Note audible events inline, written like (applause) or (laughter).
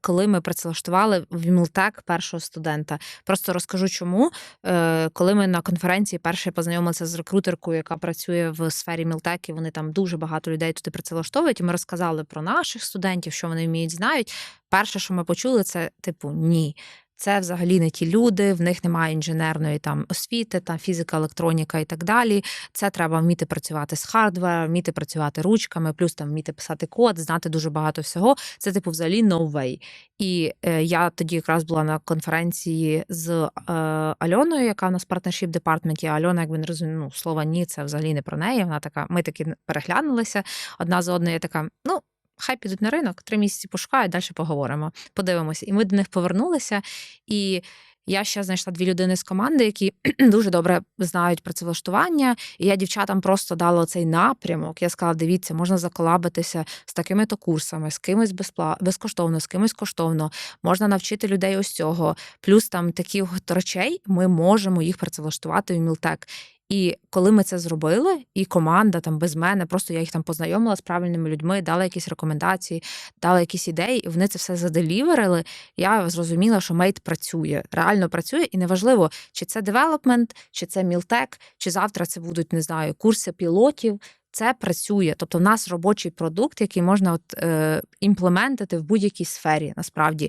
коли ми працевлаштували в Мілтек першого студента. Просто розкажу, чому. Е, Коли ми на конференції перше познайомилися з рекрутеркою, яка працює в сфері Мілтек, і вони там дуже багато людей туди працевлаштовують. І ми розказали про наших студентів, що вони вміють, знають. Перше, що ми почули, це типу ні. Це взагалі не ті люди, в них немає інженерної там освіти, там фізика, електроніка і так далі. Це треба вміти працювати з хардвером, вміти працювати ручками, плюс там вміти писати код, знати дуже багато всього. Це типу взагалі no way. І е, я тоді якраз була на конференції з е, Альоною, яка у нас в партнершіп департменті. А Альона, як ви не розумієте, ну слова ні, це взагалі не про неї. Вона така, ми таки переглянулися одна з одною. Я така, ну. Хай підуть на ринок, три місяці пошукають, далі поговоримо, подивимося. І ми до них повернулися. І я ще знайшла дві людини з команди, які (clears throat) дуже добре знають працевлаштування. І я дівчатам просто дала цей напрямок. Я сказала: дивіться, можна заколабитися з такими-то курсами, з кимось безпла... безкоштовно, з кимось коштовно. Можна навчити людей ось цього. Плюс там таких речей ми можемо їх працевлаштувати в Мілтек. І коли ми це зробили, і команда там без мене, просто я їх там познайомила з правильними людьми, дала якісь рекомендації, дала якісь ідеї, і вони це все заделіверили. Я зрозуміла, що мейт працює, реально працює, і неважливо, чи це девелопмент, чи це мілтек, чи завтра це будуть не знаю, курси пілотів. Це працює, тобто в нас робочий продукт, який можна от е, імплементити в будь-якій сфері. Насправді